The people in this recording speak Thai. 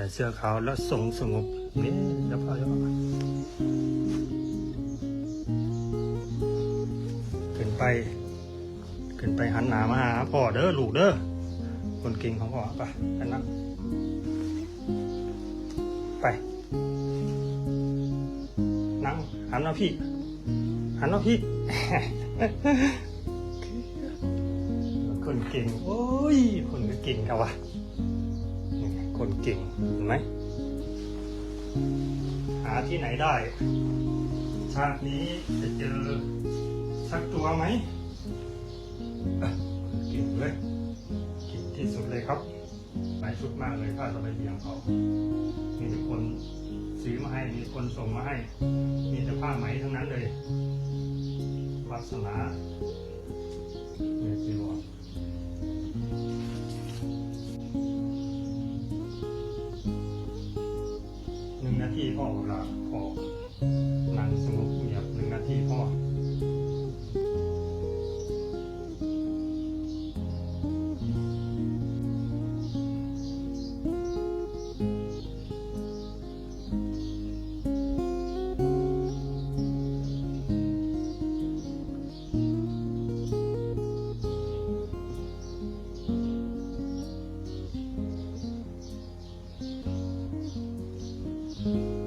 ส่เสื้อขาวแล้วทรงสงบนี่เดี๋ยวพ่อเดี๋ยวพ่อขึ้นไป ขึ้นไปหันหน้ามาหาพ่อเด้อลูกเด้อคนเก่งของพ่อไปไปนั่งไป นั่งหันมาพี่ หันมาพี่คนเก่ง โอ้ย คนก็เก่งครับวะ คนเก่งเห็นไหมหาที่ไหนได้ ชาตินี้จะเจอสักตัวไหมเก่งเลยเก่งที่สุดเลยครับหลายชุดมากเลยถ้าจะไปเลี้ยงเขามีแต่คนซื้อมาให้มีคนส่งมาให้ มีแต่ผ้าไหมทั้งนั้นเลย วาสนา ทีพ่อเวลาพ่อนั่งสงบเงียบหนึ่งนา Bye.